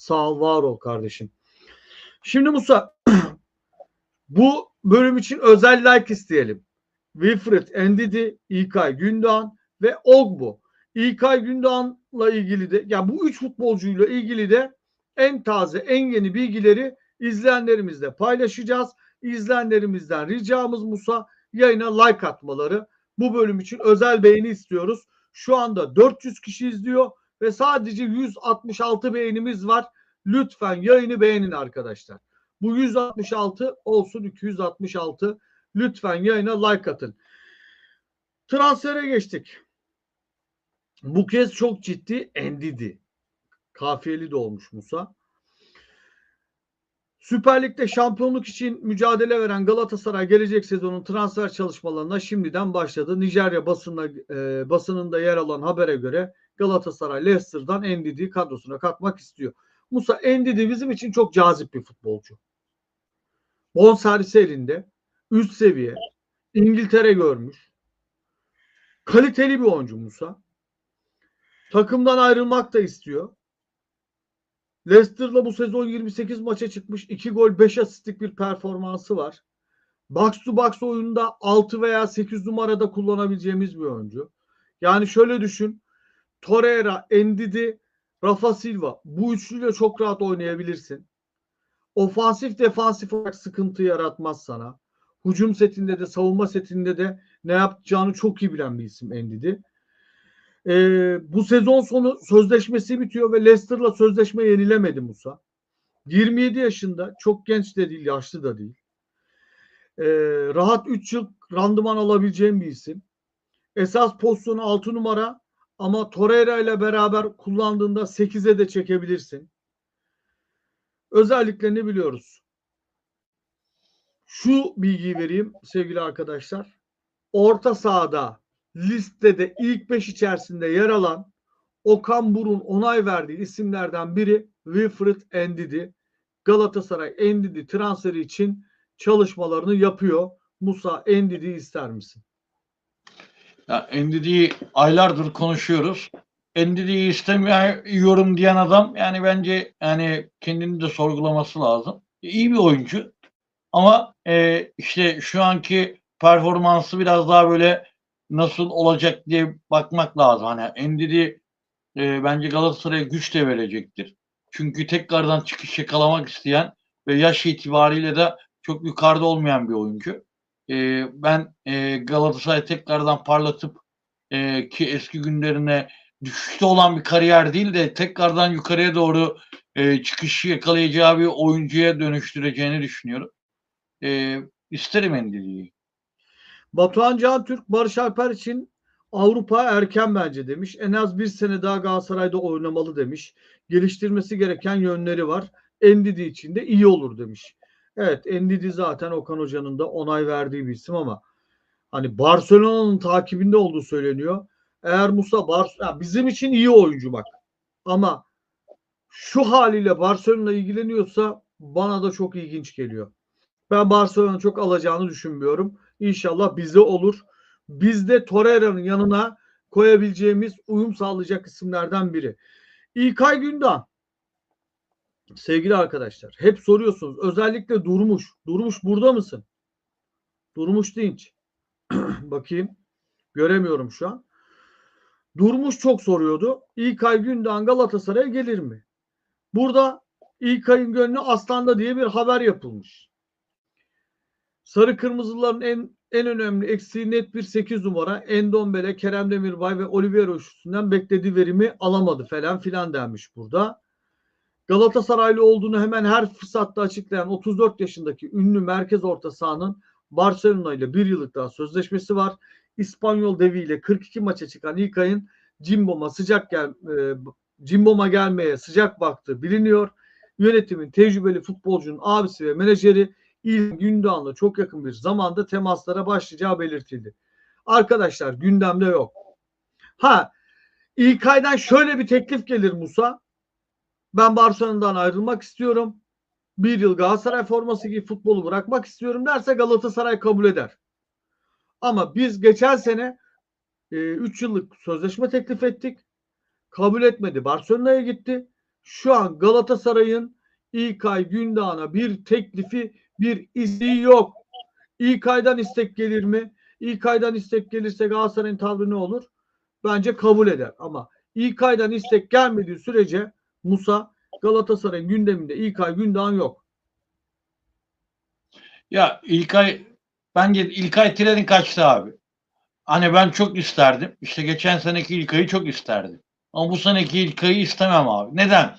Sağ ol, var ol kardeşim. Şimdi Musa bu bölüm için özel like isteyelim. Wilfred Endidi, İlkay Gündoğan ve Ogbu. İlkay Gündoğan'la ilgili de ya yani bu üç futbolcuyla ilgili de en taze, en yeni bilgileri izleyenlerimizle paylaşacağız. İzleyenlerimizden ricamız Musa yayına like atmaları. Bu bölüm için özel beğeni istiyoruz. Şu anda 400 kişi izliyor ve sadece 166 beğenimiz var. Lütfen yayını beğenin arkadaşlar. Bu 166 olsun 266. Lütfen yayına like atın. Transfere geçtik. Bu kez çok ciddi Endidi. Kafiyeli de olmuş Musa. Süper Lig'de şampiyonluk için mücadele veren Galatasaray gelecek sezonun transfer çalışmalarına şimdiden başladı. Nijerya basına, e, basınında yer alan habere göre Galatasaray Leicester'dan Endidi'yi kadrosuna katmak istiyor. Musa Endidi bizim için çok cazip bir futbolcu. Bonservisi elinde. Üst seviye. İngiltere görmüş. Kaliteli bir oyuncu Musa. Takımdan ayrılmak da istiyor. Leicester'la bu sezon 28 maça çıkmış. 2 gol 5 asistlik bir performansı var. Box to box oyunda 6 veya 8 numarada kullanabileceğimiz bir oyuncu. Yani şöyle düşün. Torreira, Endidi, Rafa Silva bu üçlüyle çok rahat oynayabilirsin. Ofansif defansif olarak sıkıntı yaratmaz sana. Hücum setinde de savunma setinde de ne yapacağını çok iyi bilen bir isim Endidi. Ee, bu sezon sonu sözleşmesi bitiyor ve Leicester'la sözleşme yenilemedi Musa. 27 yaşında çok genç de değil yaşlı da değil. Ee, rahat 3 yıl randıman alabileceğim bir isim. Esas pozisyonu 6 numara ama Torreira ile beraber kullandığında 8'e de çekebilirsin. Özelliklerini biliyoruz. Şu bilgiyi vereyim sevgili arkadaşlar. Orta sahada listede ilk 5 içerisinde yer alan Okan Burun onay verdiği isimlerden biri Wilfred Endidi. Galatasaray Endidi transferi için çalışmalarını yapıyor. Musa Endidi'yi ister misin? Ya Endidi'yi aylardır konuşuyoruz. Endidi'yi istemiyorum diyen adam yani bence yani kendini de sorgulaması lazım. İyi bir oyuncu ama e, işte şu anki performansı biraz daha böyle nasıl olacak diye bakmak lazım. Hani Endidi e, bence Galatasaray'a güç de verecektir. Çünkü tekrardan çıkış yakalamak isteyen ve yaş itibariyle de çok yukarıda olmayan bir oyuncu. E, ben e, Galatasaray tekrardan parlatıp e, ki eski günlerine düşüşte olan bir kariyer değil de tekrardan yukarıya doğru e, çıkışı yakalayacağı bir oyuncuya dönüştüreceğini düşünüyorum. E, isterim Endidi'yi. Batuhan Can Türk Barış Alper için Avrupa erken bence demiş. En az bir sene daha Galatasaray'da oynamalı demiş. Geliştirmesi gereken yönleri var. Endidi için de iyi olur demiş. Evet Endidi zaten Okan Hoca'nın da onay verdiği bir isim ama hani Barcelona'nın takibinde olduğu söyleniyor. Eğer Musa Bar bizim için iyi oyuncu bak. Ama şu haliyle Barcelona ilgileniyorsa bana da çok ilginç geliyor. Ben Barcelona'nın çok alacağını düşünmüyorum. İnşallah bizde olur. Bizde Torreira'nın yanına koyabileceğimiz uyum sağlayacak isimlerden biri. İlkay Gündoğan. Sevgili arkadaşlar hep soruyorsunuz. Özellikle Durmuş. Durmuş burada mısın? Durmuş Dinç. Bakayım. Göremiyorum şu an. Durmuş çok soruyordu. İlkay Gündoğan Galatasaray'a gelir mi? Burada İlkay'ın gönlü Aslan'da diye bir haber yapılmış. Sarı Kırmızıların en en önemli eksiği net bir 8 numara. Endombele, Kerem Demirbay ve Olivier üstünden beklediği verimi alamadı falan filan denmiş burada. Galatasaraylı olduğunu hemen her fırsatta açıklayan 34 yaşındaki ünlü merkez orta sahanın Barcelona ile bir yıllık daha sözleşmesi var. İspanyol deviyle 42 maça çıkan İlkay'ın Cimbom'a sıcak gel e, Cimbom'a gelmeye sıcak baktığı biliniyor. Yönetimin tecrübeli futbolcunun abisi ve menajeri İl Gündoğan'la çok yakın bir zamanda temaslara başlayacağı belirtildi. Arkadaşlar gündemde yok. Ha İlkay'dan şöyle bir teklif gelir Musa. Ben Barcelona'dan ayrılmak istiyorum. Bir yıl Galatasaray forması gibi futbolu bırakmak istiyorum derse Galatasaray kabul eder. Ama biz geçen sene 3 e, yıllık sözleşme teklif ettik. Kabul etmedi. Barcelona'ya gitti. şu an Galatasaray'ın İlkay Gündoğan'a bir teklifi, bir isteği yok. İlkay'dan istek gelir mi? İlkay'dan istek gelirse Galatasaray'ın tavrı ne olur? Bence kabul eder. Ama İlkay'dan istek gelmediği sürece Musa Galatasaray'ın gündeminde İlkay Gündoğan yok. Ya İlkay bence İlkay trenin kaçtı abi. Hani ben çok isterdim. İşte geçen seneki İlkay'ı çok isterdim. Ama bu seneki İlkay'ı istemem abi. Neden?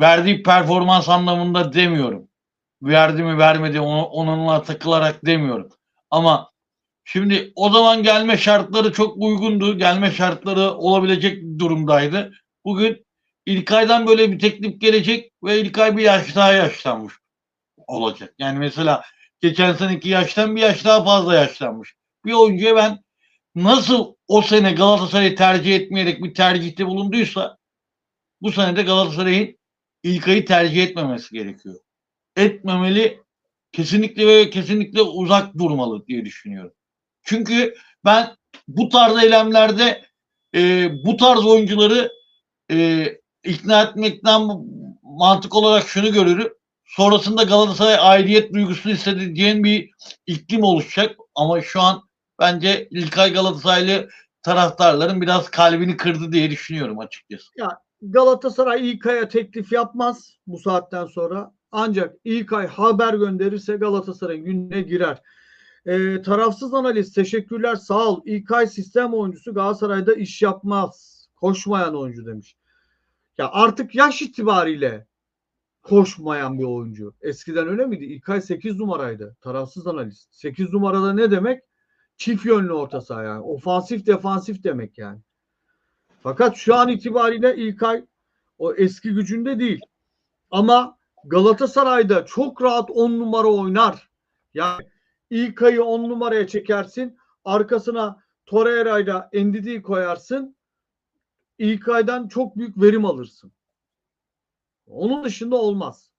Verdiği performans anlamında demiyorum. Verdi mi vermedi onu, onunla takılarak demiyorum. Ama şimdi o zaman gelme şartları çok uygundu. Gelme şartları olabilecek durumdaydı. Bugün İlkay'dan böyle bir teklif gelecek ve İlkay bir yaş daha yaşlanmış olacak. Yani mesela geçen seneki yaştan bir yaş daha fazla yaşlanmış. Bir oyuncuya ben nasıl o sene Galatasaray'ı tercih etmeyerek bir tercihte bulunduysa bu sene de Galatasaray'ın İlkay'ı tercih etmemesi gerekiyor. Etmemeli kesinlikle ve kesinlikle uzak durmalı diye düşünüyorum. Çünkü ben bu tarz eylemlerde e, bu tarz oyuncuları e, ikna etmekten mantık olarak şunu görürüm. Sonrasında Galatasaray aidiyet duygusu hissedeceğin bir iklim oluşacak. Ama şu an bence İlkay Galatasaraylı taraftarların biraz kalbini kırdı diye düşünüyorum açıkçası. Galatasaray İlkay'a teklif yapmaz bu saatten sonra. Ancak İlkay haber gönderirse Galatasaray'ın gününe girer. Ee, tarafsız analiz teşekkürler sağ ol. İlkay sistem oyuncusu Galatasaray'da iş yapmaz. Koşmayan oyuncu demiş. Ya artık yaş itibariyle koşmayan bir oyuncu. Eskiden öyle miydi? İlkay 8 numaraydı. Tarafsız analiz. 8 numarada ne demek? Çift yönlü orta saha yani. Ofansif defansif demek yani. Fakat şu an itibariyle İlkay o eski gücünde değil. Ama Galatasaray'da çok rahat 10 numara oynar. Yani İlkay'ı 10 numaraya çekersin. Arkasına Torreira'yla Endidi'yi koyarsın. İlkay'dan çok büyük verim alırsın. Onun dışında olmaz.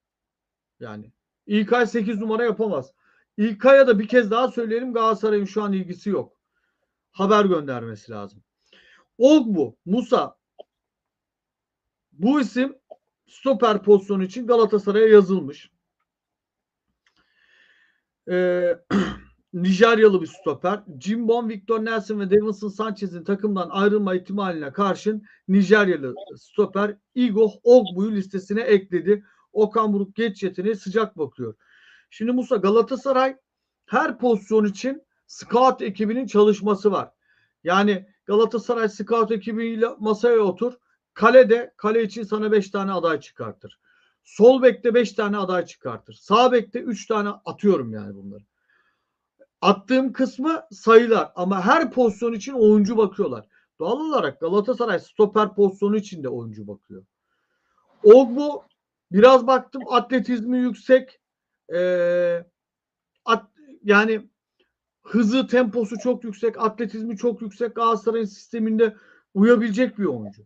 Yani İlkay 8 numara yapamaz. İlkay'a da bir kez daha söyleyelim Galatasaray'ın şu an ilgisi yok. Haber göndermesi lazım. Ogbu, Musa bu isim stoper pozisyonu için Galatasaray'a yazılmış. Ee, Nijeryalı bir stoper. Jimbon, Victor Nelson ve Davinson Sanchez'in takımdan ayrılma ihtimaline karşın Nijeryalı stoper Igor Ogbu'yu listesine ekledi. Okan Buruk geç yeteneği sıcak bakıyor. Şimdi Musa Galatasaray her pozisyon için scout ekibinin çalışması var. Yani Galatasaray scout ekibiyle masaya otur. Kalede kale için sana 5 tane aday çıkartır. Sol bekte 5 tane aday çıkartır. Sağ bekte 3 tane atıyorum yani bunları. Attığım kısmı sayılar ama her pozisyon için oyuncu bakıyorlar. Doğal olarak Galatasaray stoper pozisyonu için de oyuncu bakıyor. Ogbu biraz baktım atletizmi yüksek. Ee, at, yani hızı temposu çok yüksek, atletizmi çok yüksek Galatasaray'ın sisteminde uyabilecek bir oyuncu.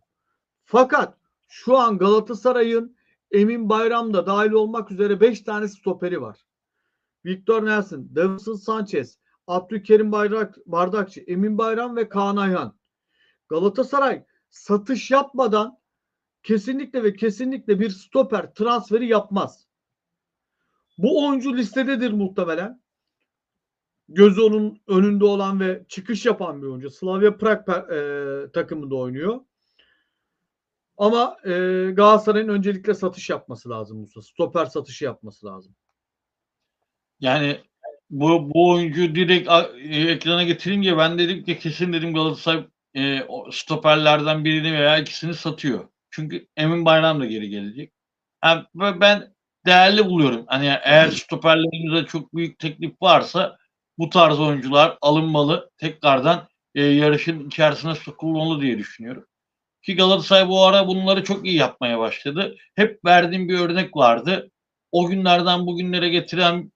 Fakat şu an Galatasaray'ın Emin Bayram da dahil olmak üzere 5 tane stoperi var. Victor Nelson, Davinson Sanchez, Abdülkerim Bayrak, Bardakçı, Emin Bayram ve Kaan Ayhan. Galatasaray satış yapmadan kesinlikle ve kesinlikle bir stoper transferi yapmaz. Bu oyuncu listededir muhtemelen. Gözü onun önünde olan ve çıkış yapan bir oyuncu. Slavia Prag e, takımında oynuyor. Ama e, Galatasaray'ın öncelikle satış yapması lazım Musa. Stoper satışı yapması lazım. Yani bu, bu oyuncu direkt e, ekrana getirince ben dedim ki kesin dedim Galatasaray e, stoperlerden birini veya ikisini satıyor. Çünkü Emin Bayram da geri gelecek. Yani ben değerli buluyorum. Hani eğer stoperlerimizde çok büyük teklif varsa bu tarz oyuncular alınmalı. Tekrardan e, yarışın içerisine sokulmalı diye düşünüyorum. Ki Galatasaray bu ara bunları çok iyi yapmaya başladı. Hep verdiğim bir örnek vardı. O günlerden bugünlere getiren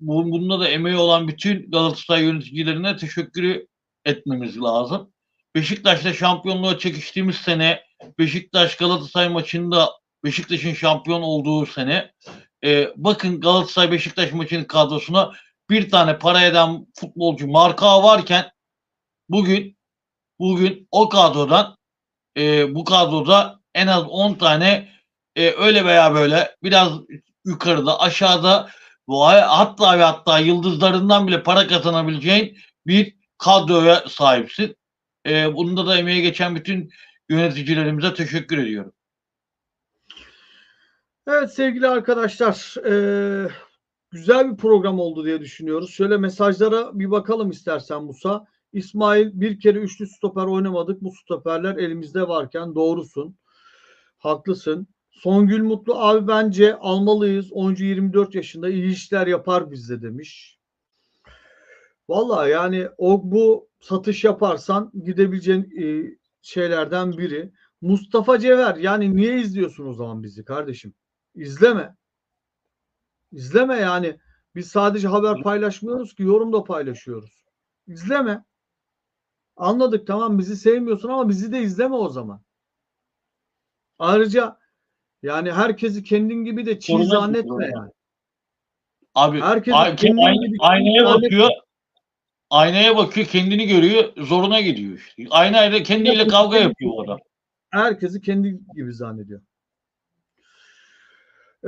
bunda da emeği olan bütün Galatasaray yöneticilerine teşekkür etmemiz lazım. Beşiktaş'ta şampiyonluğa çekiştiğimiz sene Beşiktaş Galatasaray maçında Beşiktaş'ın şampiyon olduğu sene e, bakın Galatasaray Beşiktaş maçının kadrosuna bir tane para eden futbolcu marka varken bugün bugün o kadrodan e, bu kadroda en az 10 tane e, öyle veya böyle biraz yukarıda aşağıda hatta ve hatta yıldızlarından bile para kazanabileceğin bir kadroya sahipsin. E, bunda da emeği geçen bütün yöneticilerimize teşekkür ediyorum. Evet sevgili arkadaşlar, eee, güzel bir program oldu diye düşünüyoruz. Şöyle mesajlara bir bakalım istersen Musa. İsmail bir kere üçlü stoper oynamadık. Bu stoperler elimizde varken doğrusun. Haklısın. Songül Mutlu abi bence almalıyız. Oyuncu 24 yaşında iyi işler yapar bizde demiş. Vallahi yani o bu satış yaparsan gidebileceğin e, şeylerden biri. Mustafa Cever yani niye izliyorsun o zaman bizi kardeşim? İzleme. İzleme yani. Biz sadece haber paylaşmıyoruz ki yorum da paylaşıyoruz. İzleme. Anladık tamam bizi sevmiyorsun ama bizi de izleme o zaman. Ayrıca yani herkesi kendin gibi de çiğ Sorun yok, zannetme yani. Abi Herkes ay- kendini ay- gibi- aynaya zannetme. bakıyor. Aynaya bakıyor, kendini görüyor, zoruna gidiyor işte. Aynayla kendiyle kavga yapıyor o adam. Herkesi kendi gibi zannediyor.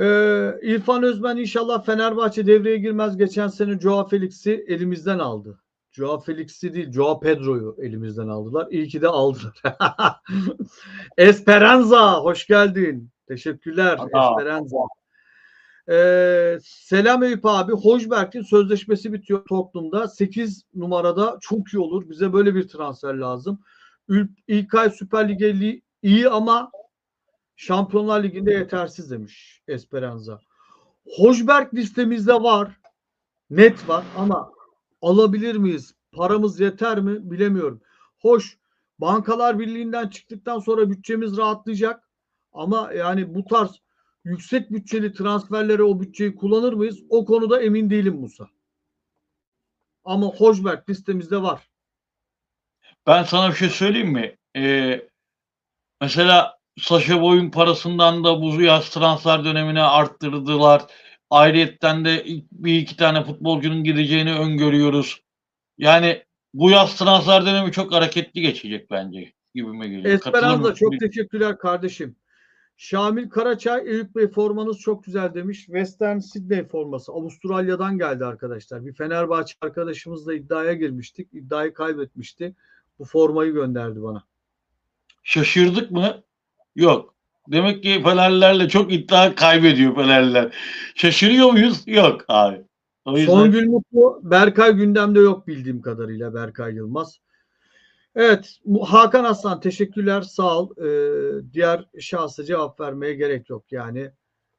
Ee, İrfan Özmen inşallah Fenerbahçe devreye girmez. Geçen sene Joao Felix'i elimizden aldı. Joao Felix'i değil, Joao Pedro'yu elimizden aldılar. İyi ki de aldılar. Esperanza, hoş geldin. Teşekkürler Aa. Esperanza. Ee, selam Eyüp abi. Hojberg'in sözleşmesi bitiyor Tottenham'da. 8 numarada çok iyi olur. Bize böyle bir transfer lazım. İlkay Süper Lig'e li- iyi ama Şampiyonlar Ligi'nde yetersiz demiş Esperanza. Hojberg listemizde var. Net var ama alabilir miyiz? Paramız yeter mi? Bilemiyorum. Hoş Bankalar Birliği'nden çıktıktan sonra bütçemiz rahatlayacak. Ama yani bu tarz yüksek bütçeli transferlere o bütçeyi kullanır mıyız? O konuda emin değilim Musa. Ama Hojberg listemizde var. Ben sana bir şey söyleyeyim mi? Ee, mesela Saşa Boy'un parasından da bu yaz transfer dönemine arttırdılar. Ayrıyetten de bir iki tane futbolcunun gideceğini öngörüyoruz. Yani bu yaz transfer dönemi çok hareketli geçecek bence gibime geliyor. Esperanza çok teşekkürler kardeşim. Şamil Karaçay, Eyüp Bey formanız çok güzel demiş. Western Sydney forması Avustralya'dan geldi arkadaşlar. Bir Fenerbahçe arkadaşımızla iddiaya girmiştik. İddiayı kaybetmişti. Bu formayı gönderdi bana. Şaşırdık mı? Yok. Demek ki Fenerlilerle çok iddia kaybediyor Fenerliler. Şaşırıyor muyuz? Yok abi. O yüzden Songül Mutlu, Berkay gündemde yok bildiğim kadarıyla Berkay Yılmaz. Evet, bu Hakan Aslan teşekkürler sağ ol. Ee, diğer şahsa cevap vermeye gerek yok yani.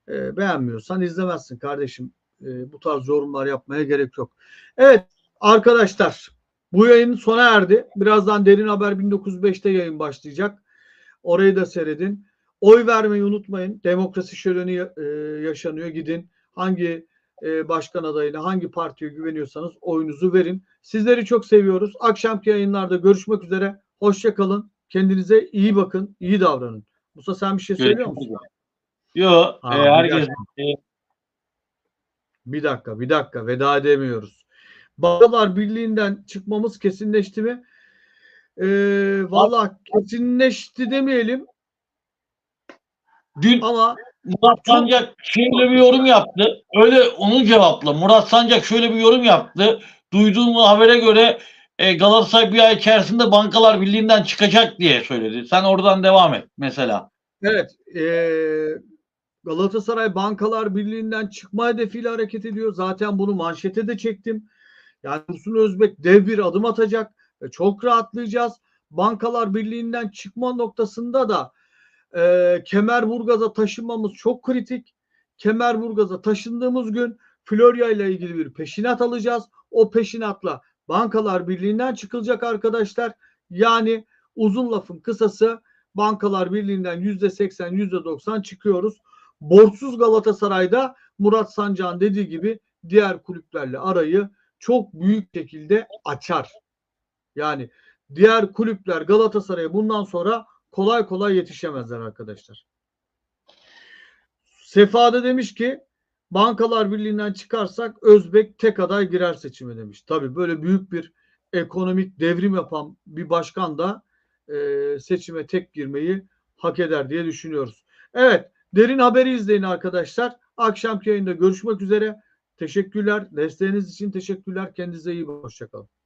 Ee, beğenmiyorsan izlemezsin kardeşim. Ee, bu tarz yorumlar yapmaya gerek yok. Evet arkadaşlar bu yayın sona erdi. Birazdan Derin Haber 1905'te yayın başlayacak. Orayı da seyredin. Oy vermeyi unutmayın. Demokrasi şöleni e, yaşanıyor. Gidin hangi e, başkan adayına, hangi partiye güveniyorsanız oyunuzu verin. Sizleri çok seviyoruz. Akşamki yayınlarda görüşmek üzere. Hoşça kalın. Kendinize iyi bakın. iyi davranın. Musa sen bir şey söylüyor musun? Yok. E, herkes dakika. Bir dakika, bir dakika. Veda edemiyoruz. Bankalar Birliği'nden çıkmamız kesinleşti mi? Ee, Valla kesinleşti demeyelim dün ama Murat Sancak şöyle bir yorum yaptı. Öyle onu cevapla. Murat Sancak şöyle bir yorum yaptı. Duyduğum habere göre e, Galatasaray bir ay içerisinde Bankalar Birliği'nden çıkacak diye söyledi. Sen oradan devam et mesela. evet ee, Galatasaray Bankalar Birliği'nden çıkma hedefiyle hareket ediyor. Zaten bunu manşete de çektim. Yani Dursun Özbek dev bir adım atacak. E, Çok rahatlayacağız. Bankalar Birliği'nden çıkma noktasında da e, Kemerburgaz'a taşınmamız çok kritik. Kemerburgaz'a taşındığımız gün Florya ile ilgili bir peşinat alacağız. O peşinatla Bankalar Birliği'nden çıkılacak arkadaşlar. Yani uzun lafın kısası Bankalar Birliği'nden yüzde seksen, yüzde doksan çıkıyoruz. Borçsuz Galatasaray'da Murat Sancak'ın dediği gibi diğer kulüplerle arayı çok büyük şekilde açar. Yani diğer kulüpler Galatasaray'a bundan sonra kolay kolay yetişemezler arkadaşlar. Sefa da demiş ki Bankalar Birliği'nden çıkarsak Özbek tek aday girer seçime demiş. Tabii böyle büyük bir ekonomik devrim yapan bir başkan da e, seçime tek girmeyi hak eder diye düşünüyoruz. Evet Derin haberi izleyin arkadaşlar. Akşamki yayında görüşmek üzere. Teşekkürler. Desteğiniz için teşekkürler. Kendinize iyi bakın. Hoşçakalın.